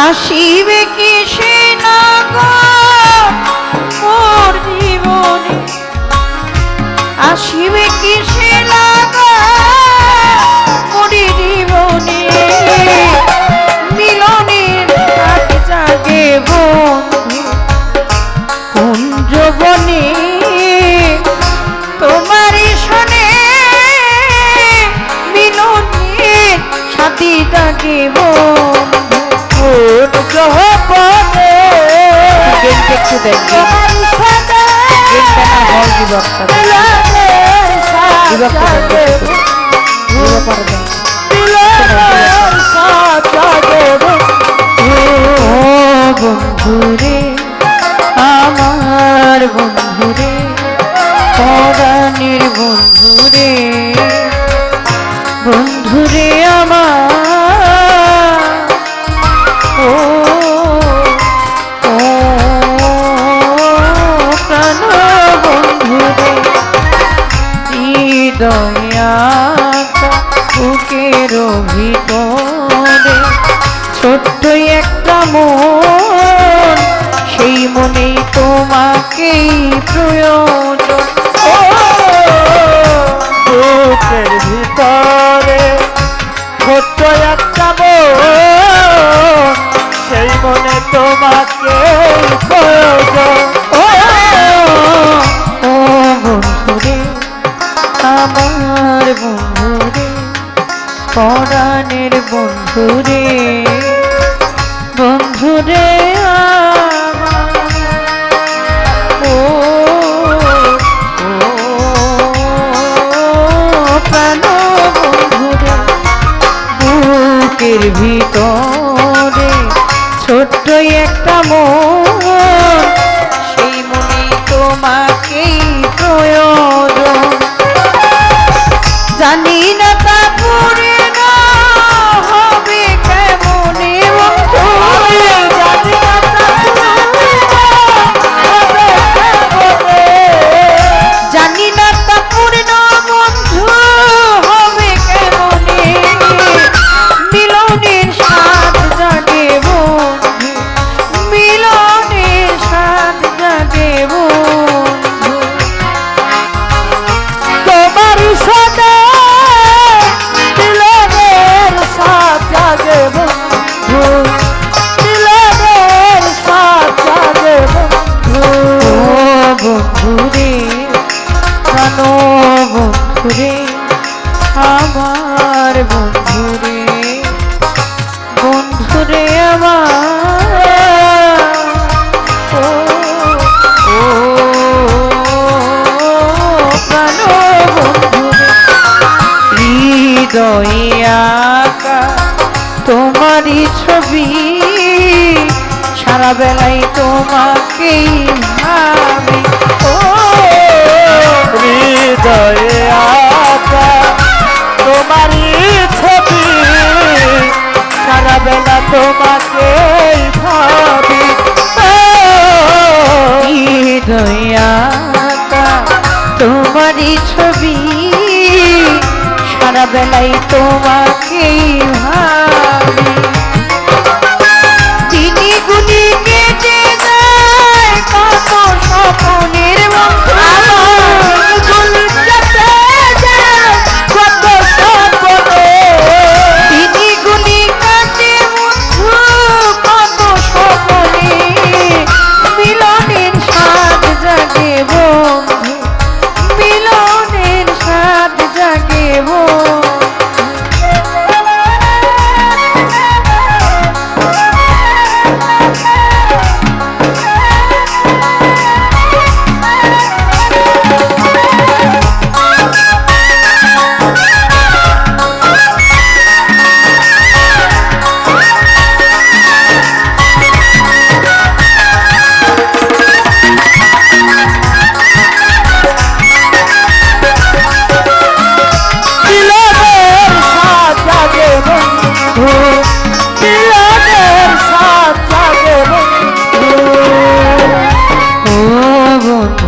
আসিবে কি সে মোর জীবনে আসিবে কি সে মোর জীবনে মিলনের জাগে বন্ধু কুঞ্জবনে তোমার শোনে মিলনের সাথী জাগে বিভাগ বন্ধুরে আমার বন্ধুরে পরাণের বন্ধুরে বন্ধুরে আমার হৃদয়াটা বুকের ভিতরে। ছোট্ট একটা মন, সেই মনেই তোমাকেই প্রয়োজন। বুকের ভিতরে ছোট্ট একটা মন, সেই মনে তোমাকে পরাণের ও প্রাণ বন্ধুরে বুকের ভিতরে ছোট্ট একটা মন। তোমারই ছবি সারা বেলায় তোমাকে ভাবি। ও হৃদয়ে বেলায় তোমাকেই ভাবি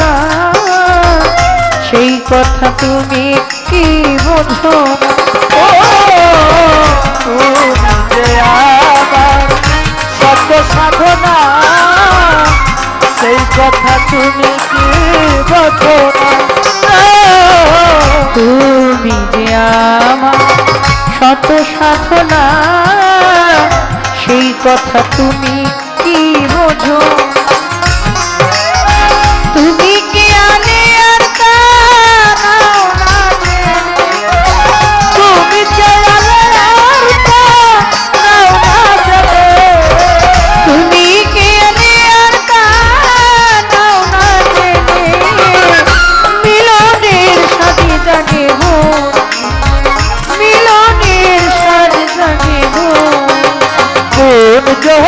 না সেই কথা তুমি কি বোঝো? সত্য সাধনা, সেই কথা তুমি কি বোঝো? তুমি যে আমার শত সাধনা, সেই কথা তুমি কি বোঝো? মিলনের সাথে জাগে মন কোন